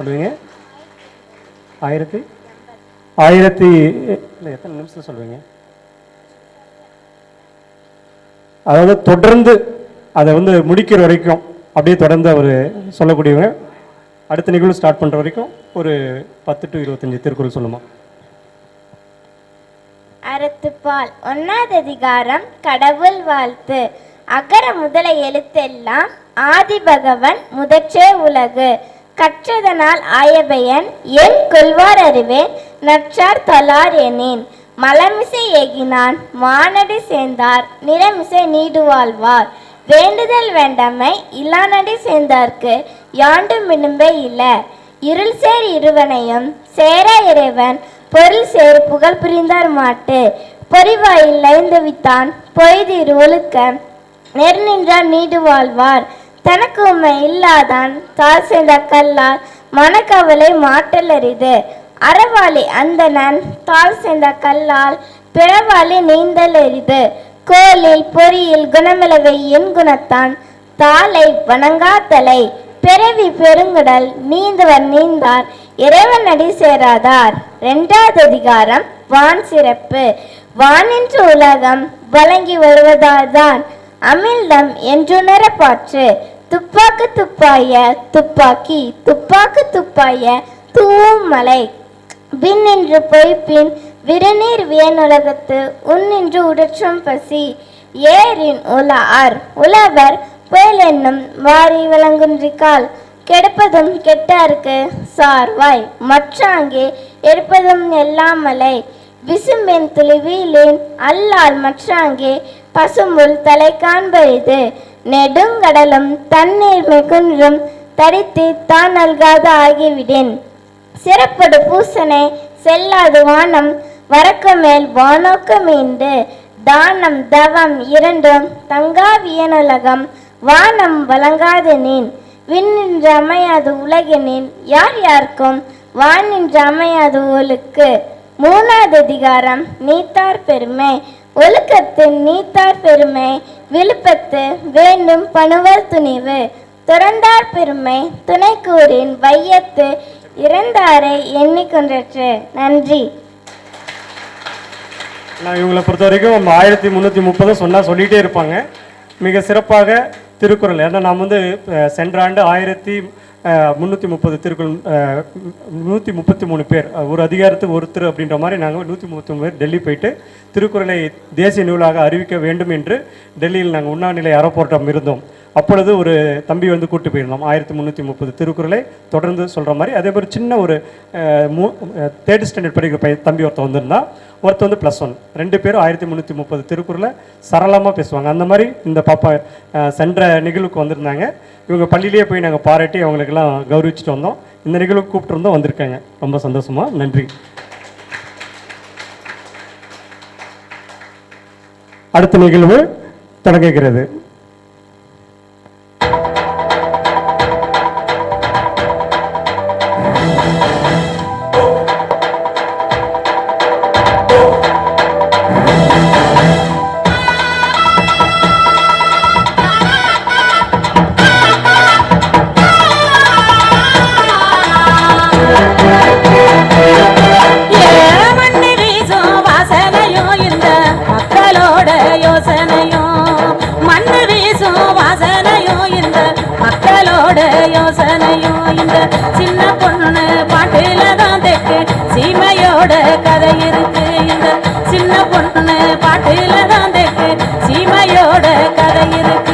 சொல்லுவீங்க ஆயிரத்தி ஆயிரத்தி இல்லை எத்தனை நிமிஷம் சொல்லுவீங்க அதாவது தொடர்ந்து அதை வந்து முடிக்கிற வரைக்கும் அப்படியே தொடர்ந்து அவர் சொல்லக்கூடியவங்க. அடுத்த நிகழ்வு ஸ்டார்ட் பண்ணுற வரைக்கும் ஒரு பத்து டு இருபத்தஞ்சு திருக்குறள் சொல்லுமா? அறத்துப்பால் ஒன்னாவது அதிகாரம் கடவுள் வாழ்த்து. அகர முதல எழுத்தெல்லாம் ஆதி பகவன் முதற்றே உலகு. கற்றதனால் ஆயபயன் என் கொள்வார் அறிவேன் நற்றார் தலார் எனேன். மலமிசை ஏகினான் மானடி சேர்ந்தார் நிறமிசை நீடு வாழ்வார் வேண்டுதல் வேண்டாமை இல்லானடி சேர்ந்தார்க்கு யாண்டு மினும்பே இல்ல. இருள் சேர் இருவனையும் சேர இறைவன் பொருள் சேர் புகழ் புரிந்தார் மாட்டு. பொறிவாயில் லைந்தவித்தான் பொய்திரு ஒழுக்க நெர் நின்றார் நீடு வாழ்வார் தனக்கு உண்மை இல்லாதான் தாள் சேர்ந்த கல்லால் மனக்கவலை மாற்றல் அறவாளி அந்தனன் தாள் சேர்ந்த கல்லால் பிறவாளி நீந்தல் அரிது. கோலில் பொறியில் குணமிளவை என் குணத்தான். தாளை வணங்காத்தலை பிறவி பெருங்குடல் நீந்தவர் நீந்தார். இறைவன் அடி சேராதார். இரண்டாவது அதிகாரம் வான் சிறப்பு. வானின்று உலகம் வழங்கி வருவதால்தான் அமிழ்தம் என்றுணர பாற்று. துப்பாக்கு துப்பாய துப்பாக்கி துப்பாக்கு துப்பாய தூவும் மலை. பின் விண்ணின்று பொய்ப்பின் விருநீர் வியனுலகத்து உன்னின்று உடற்றும் பசி. ஏரின் உலார் உழவர் புயல் என்னும் வாரி விளங்குன்றிக்கால். கெடுப்பதும் கெட்டார்க்கு சார்வாய் மற்றாங்கே எடுப்பதும் எல்லாமலை விசும்பின் துளிவீலேன் அல்லால் மற்றாங்கே பசும்புல் தலை காண்பரிது நெடுங்கடலும் தண்ணீர் மிகுன்றும் தரித்து தான் நல்காத ஆகிவிடேன் சிறப்படு பூசனை செல்லாது வானம் வரக்கு மேல் வானோக்கம் மீண்டு தானம் தவம் இரண்டும் தங்காவியனுலகம் வானம் வழங்காது நீன் விண்ணின்று அமையாது உலகினின் யார் யாருக்கும் வானின்று அமையாது ஒழுக்கு மூணாவது அதிகாரம் நீத்தார் பெருமை ஒழுக்கத்தின் நீத்தார் பெருமை விழுப்பத்து வேண்டும் பணவர் துணிவு. துறந்தார் பெருமை துணைக்கூறின் வையத்து இறந்தாரை எண்ணிக்கொண்டற்று நன்றி. நான் இவங்களை பொறுத்த வரைக்கும் ஆயிரத்தி முந்நூற்றி முப்பது சொன்னால் சொல்லிகிட்டே இருப்பாங்க. மிக சிறப்பாக திருக்குறள். ஏன்னா நாம் வந்து சென்ற ஆண்டு ஆயிரத்தி முந்நூற்றி முப்பது திருக்குறள் நூற்றி முப்பத்தி மூணு பேர். ஒரு அதிகாரத்துக்கு ஒருத்தர் அப்படின்ற மாதிரி நாங்கள் நூற்றி முப்பத்தி மூணு பேர் டெல்லி போயிட்டு திருக்குறளை தேசிய நூலாக அறிவிக்க வேண்டும் என்று டெல்லியில் நாங்கள் உண்ணாநிலை அறப்போட்டம் இருந்தோம். அப்பொழுது ஒரு தம்பி வந்து கூட்டு போயிருந்தோம் ஆயிரத்தி முந்நூற்றி முப்பது திருக்குறளை தொடர்ந்து சொல்கிற மாதிரி. அதே மாதிரி சின்ன ஒரு மூ தேர்ட் ஸ்டாண்டர்ட் படிக்கிற பையன் தம்பி ஒருத்தன் வந்திருந்தான் ஒருத்தர் வந்து ப்ளஸ் ஒன் ரெண்டு பேரும் ஆயிரத்தி முந்நூற்றி முப்பது திருக்குறளை சரளமாக பேசுவாங்க. அந்த மாதிரி இந்த பாப்பா சென்ற நிகழ்வுக்கு வந்திருந்தாங்க. இவங்க பள்ளியிலேயே போய் நாங்கள் பாராட்டி அவங்களுக்கெல்லாம் கௌரவிச்சுட்டு வந்தோம். இந்த நிகழ்வுக்கு கூப்பிட்டுருந்தோம் வந்திருக்காங்க. ரொம்ப சந்தோஷமாக நன்றி. அடுத்த நிகழ்வு தொடங்குகிறது. யோசனையும் இந்த சின்ன பொண்ணு பாட்டுல தான் தெக்கு சீமையோட கதை இருக்கு. இந்த சின்ன பொண்ணு பாட்டுல தான் தெக்கு சீமையோட கதை இருக்கு.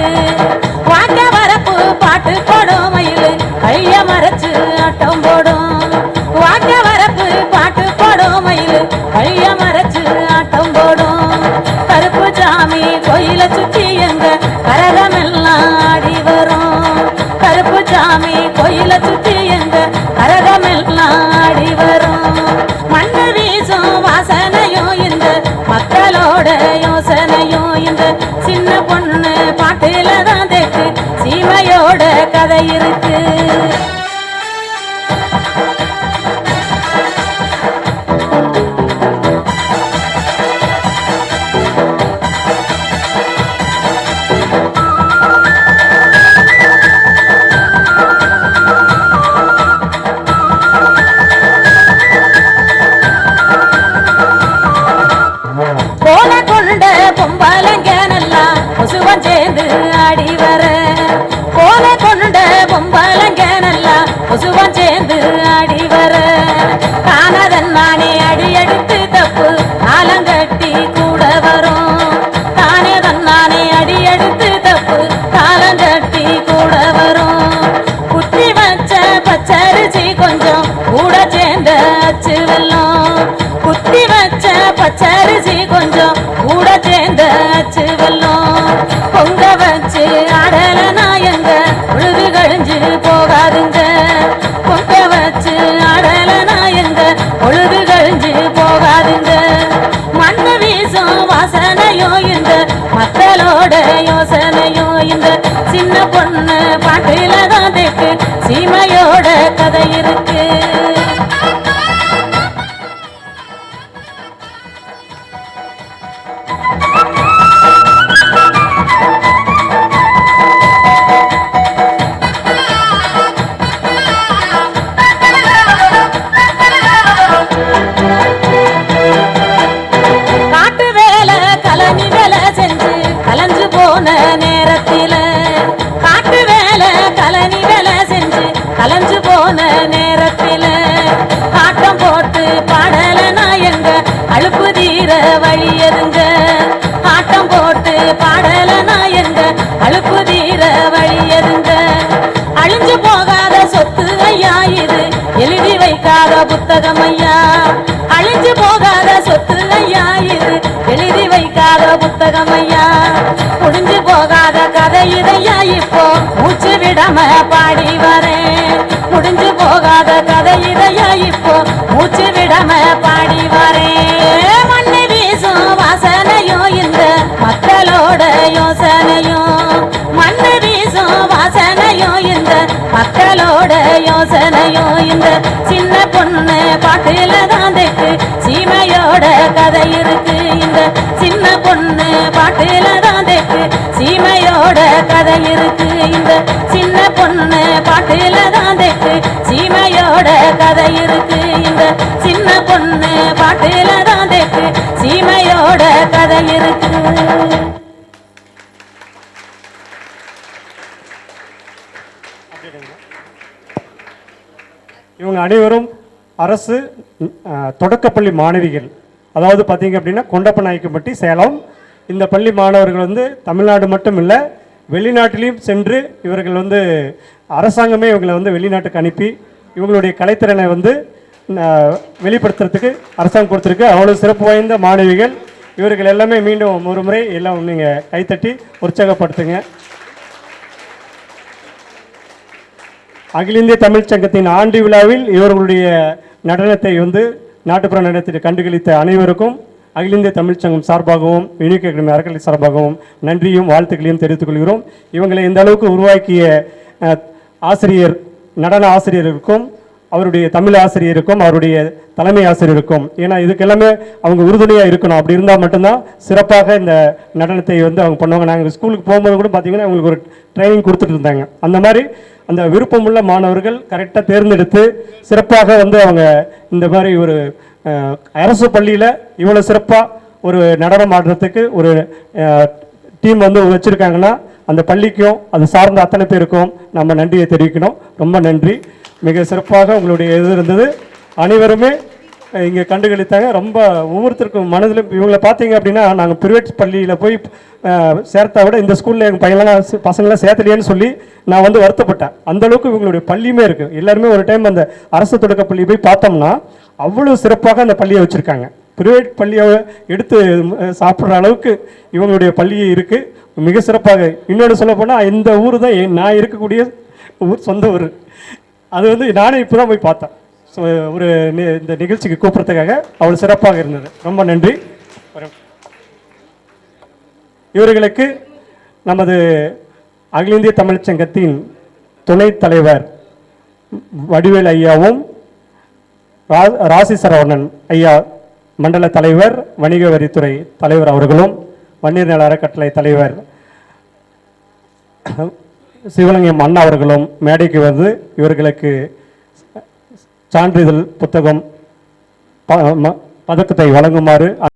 கதை இருக்கு. இந்த சின்ன பொண்ணு பாட்டில தான் தெக்கு. சீமைய அழுப்பு தீர வழி எதுங்க அழிஞ்சு போகாத சொத்து ஐயா இது. எழுதி வைக்காத புத்தகம் ஐயா. அழிஞ்சு போகாத சொத்து ஐயா இது. எழுதி வைக்காத புத்தகம் ஐயா. முடிஞ்சு போகாத கதை இதையா இப்போ. மூச்சு விடாம பாடி வரேன். முடிஞ்சு போகாத கதை இதையா இப்போ. மூச்சு விடாம பாடி வரேன். மக்களோட யோசனையும் இந்த சின்ன பொண்ணு பாட்டுல தான் தெட்டு சீமையோட கதை இருக்கு இந்த சின்ன பொண்ணு பாட்டுல தான் தெட்டு சீமையோட கதை இருக்கு இந்த சின்ன பொண்ணு பாட்டுல தான் தெட்டு சீமையோட கதை இருக்கு இந்த சின்ன பொண்ணு பாட்டுல தான் தெட்டு சீமையோட கதை இருக்கு. இவங்க அனைவரும் அரசு தொடக்கப்பள்ளி மாணவிகள். அதாவது பார்த்தீங்க அப்படின்னா கொண்டப்பநாயக்கம்பட்டி சேலம். இந்த பள்ளி மாணவர்கள் வந்து தமிழ்நாடு மட்டும் இல்லை வெளிநாட்டிலையும் சென்று இவர்கள் வந்து அரசாங்கமே இவங்களை வந்து வெளிநாட்டுக்கு அனுப்பி இவங்களுடைய கலைத்திறனை வந்து வெளிப்படுத்துறதுக்கு அரசாங்கம் கொடுத்துருக்கு. அவ்வளோ சிறப்பு வாய்ந்த மாணவிகள். இவர்கள் எல்லாமே மீண்டும் ஒரு முறை எல்லாம் நீங்கள் கைத்தட்டி உற்சாகப்படுத்துங்க. அகில இந்திய தமிழ்ச் சங்கத்தின் ஆண்டு விழாவில் இவர்களுடைய நடனத்தை வந்து நாட்டுப்புற நடனத்தை கண்டுகளித்த அனைவருக்கும் அகில இந்திய தமிழ்ச் சங்கம் சார்பாகவும் யூனிக் அகாடமி அறக்கட்டளை சார்பாகவும் நன்றியும் வாழ்த்துக்களையும் தெரிவித்துக் கொள்கிறோம். இவங்களை இந்த அளவுக்கு உருவாக்கிய ஆசிரியர் நடன ஆசிரியருக்கும் அவருடைய தமிழ் ஆசிரியருக்கும் அவருடைய தலைமை ஆசிரியருக்கும் ஏன்னா இதுக்கெல்லாமே அவங்க உறுதுணையாக இருக்கணும். அப்படி இருந்தால் மட்டும்தான் சிறப்பாக இந்த நடனத்தை வந்து அவங்க பண்ணுவாங்க. நாங்கள் ஸ்கூலுக்கு போகும்போது கூட பார்த்தீங்கன்னா அவங்களுக்கு ஒரு ட்ரைனிங் கொடுத்துட்டு இருந்தாங்க. அந்த மாதிரி அந்த விருப்பமுள்ள மாணவர்கள் கரெக்டாக தேர்ந்தெடுத்து சிறப்பாக வந்து அவங்க இந்த மாதிரி ஒரு அரசு பள்ளியில் இவ்வளோ சிறப்பாக ஒரு நடனம் ஆடுறதுக்கு ஒரு டீம் வந்து வச்சுருக்காங்கன்னா அந்த பள்ளிக்கும் அது சார்ந்த அத்தனை பேருக்கும் நம்ம நன்றியை தெரிவிக்கணும். ரொம்ப நன்றி. மிக சிறப்பாக உங்களுடைய இது இருந்தது. அனைவருமே இங்கே கண்டுகளித்தாங்க. ரொம்ப ஒவ்வொருத்தருக்கும் மனதில் இவங்களை பார்த்தீங்க அப்படின்னா நாங்கள் பிரைவேட் பள்ளியில் போய் சேர்த்தா விட இந்த ஸ்கூலில் எங்கள் பையன்லாம் பசங்களாம் சேர்த்தலையேன்னு சொல்லி நான் வந்து வருத்தப்பட்டேன். அந்தளவுக்கு இவங்களுடைய பள்ளியுமே இருக்குது எல்லாருமே ஒரு டைம் அந்த அரசு தொடக்க பள்ளி போய் பார்த்தோம்னா அவ்வளோ சிறப்பாக அந்த பள்ளியை வச்சுருக்காங்க. பிரைவேட் பள்ளியை எடுத்து சாப்பிட்ற அளவுக்கு இவங்களுடைய பள்ளி இருக்குது மிக சிறப்பாக. இன்னொன்று சொல்ல போனால் இந்த ஊர் தான் நான் இருக்கக்கூடிய ஊர் சொந்த ஊர். அது வந்து நானே இப்போ தான் போய் பார்த்தேன். ஸோ ஒரு இந்த நிகழ்ச்சிக்கு கூப்பிட்றதுக்காக அவ்வளோ சிறப்பாக இருந்தது. ரொம்ப நன்றி. இவர்களுக்கு நமது அகில இந்திய தமிழ்ச் சங்கத்தின் துணைத் தலைவர் வடிவேல் ஐயாவும் ரா- ராசி சரவணன் ஐயா மண்டல தலைவர் வணிக வரித்துறை தலைவர் அவர்களும் வன்னியர் நல அறக்கட்டளை தலைவர் சிவலிங்கம் அண்ணா அவர்களும் மேடைக்கு வந்து இவர்களுக்கு சான்றிதழ் புத்தகம் பதக்கத்தை வழங்குமாறு